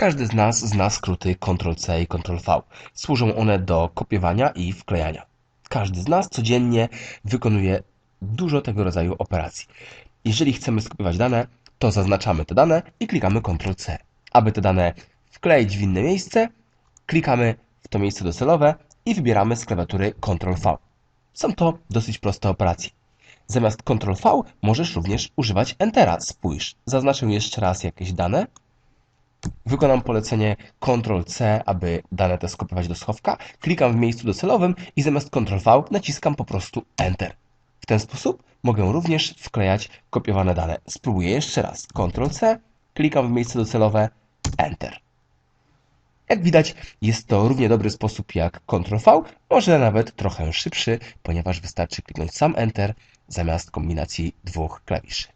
Każdy z nas zna skróty Ctrl-C i Ctrl-V. Służą one do kopiowania i wklejania. Każdy z nas codziennie wykonuje dużo tego rodzaju operacji. Jeżeli chcemy skopiować dane, to zaznaczamy te dane i klikamy Ctrl-C. Aby te dane wkleić w inne miejsce, klikamy w to miejsce docelowe i wybieramy z klawiatury Ctrl-V. Są to dosyć proste operacje. Zamiast Ctrl-V możesz również używać Entera. Spójrz, zaznaczę jeszcze raz jakieś dane. Wykonam polecenie Ctrl-C, aby dane te skopiować do schowka. Klikam w miejscu docelowym i zamiast Ctrl-V naciskam po prostu Enter. W ten sposób mogę również wklejać kopiowane dane. Spróbuję jeszcze raz. Ctrl-C, klikam w miejsce docelowe, Enter. Jak widać, jest to równie dobry sposób jak Ctrl-V, może nawet trochę szybszy, ponieważ wystarczy kliknąć sam Enter zamiast kombinacji dwóch klawiszy.